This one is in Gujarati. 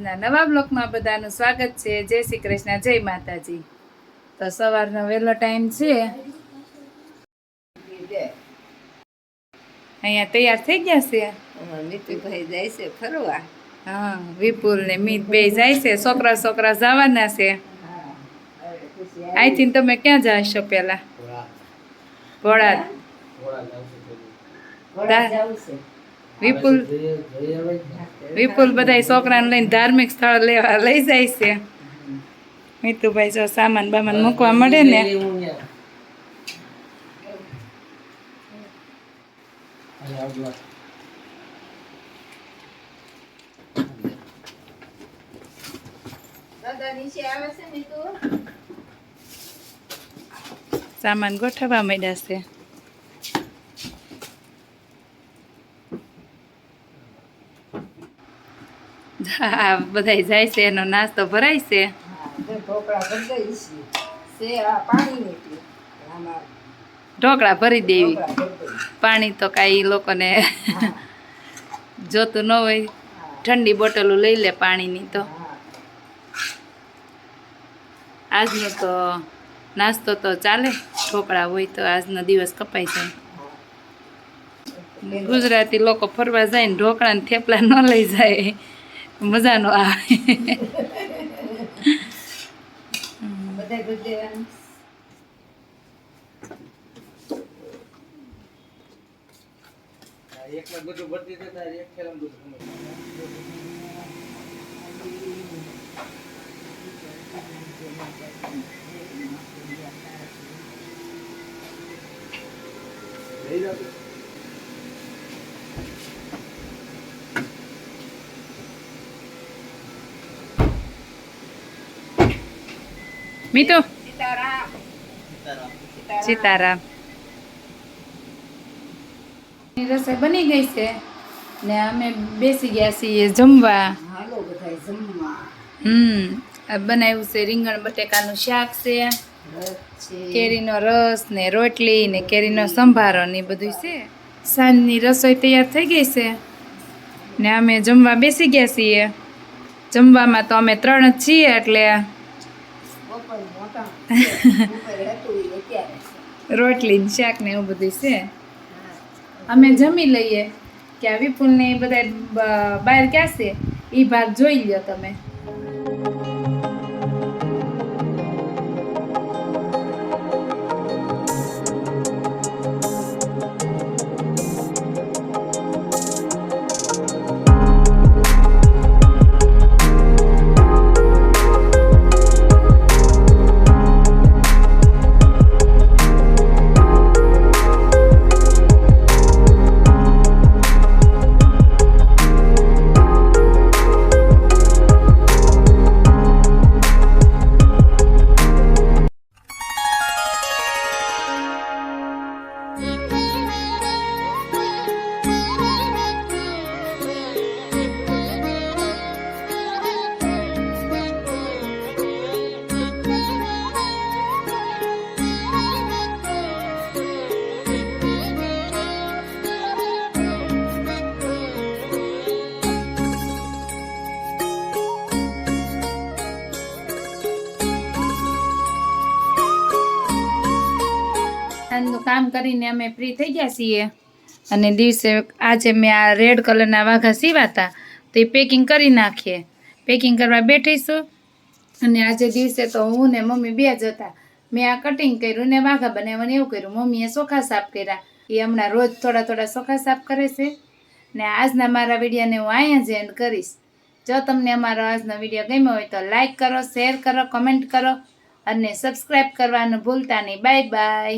આજના નવા બ્લોકમાં બધાનું સ્વાગત છે. જય શ્રી કૃષ્ણ જય માતાજી. તો સવારનો વહેલો ટાઈમ છે. અહીંયા તૈયાર થઈ ગયા છે? મિતુભાઈ જાય છે ફરવા. હા વિપુલ ને મીત બે જાય છે. છોકરા છોકરા જવાના છે. અહીંથી તમે ક્યાં જાશો પેલા ભોળા ભોળા જવું છે. વિપુલ વિપુલ બધા છોકરાને લઈને ધાર્મિક સ્થળ લેવા લઈ જાય છે. મિતુભાઈ જો સામાન બામાન મૂકવા મળે ને. સામાન ગોઠવવા માંડ્યા છે. બધા જાય છે એનો નાસ્તો ભરાય છે. ઢોકળા ભરી દેવી. પાણી તો કાંઈ લોકોને જોતું ન હોય. ઠંડી બોટલો લઈ લે પાણીની તો. આજનો તો નાસ્તો તો ચાલે. ઢોકળા હોય તો આજનો દિવસ કપાઈ જાય. ગુજરાતી લોકો ફરવા જાય ને ઢોકળા ને થેપલા ન લઈ જાય. મજા આ. Thank બધા બધે એકમાં બધું ભરતી દેતા એક ખેલામાં બધું ગમે. લઈ જાઓ તો. મીઠો સીતારામ રસોઈ બની ગઈ છે ને અમે બેસી ગયા છીએ જમવા. હાલો બધા જમવા. હમ આ બનાવ્યું છે રીંગણ બટેકાનું શાક છે. કેરીનો રસ ને રોટલી ને કેરીનો સંભારો ને એ બધું છે. સાંજની રસોઈ તૈયાર થઈ ગઈ છે ને અમે જમવા બેસી ગયા છીએ. જમવામાં તો અમે ત્રણ જ છીએ એટલે રોટલી શાક ને એવું બધું છે? અમે જમી લઈએ. કે વિપુલ ને એ બધા બહાર ક્યાં છે? એ ભાગ જોઈ લ્યો તમે. કામ કરીને અમે ફ્રી થઈ ગયા છીએ. અને દિવસે આજે મેં આ રેડ કલરના વાઘા સીવાતા, તો એ પેકિંગ કરી નાખીએ. પેકિંગ કરવા બેઠીશું. અને આજે દિવસે તો હું ને મમ્મી બે જ હતા. મેં આ કટિંગ કર્યું ને વાઘા બનાવવાનું એવું કર્યું. મમ્મીએ સોખા સાફ કર્યા. એ હમણાં રોજ થોડા થોડા ચોખા સાફ કરે છે. ને આજના મારા વિડીયોને હું અહીંયા જ એન્ડ કરીશ. જો તમને અમારો આજનો વીડિયો ગમ્યો હોય તો લાઇક કરો શેર કરો કમેન્ટ કરો અને સબસ્ક્રાઈબ કરવાનું ભૂલતા નહીં. Bye bye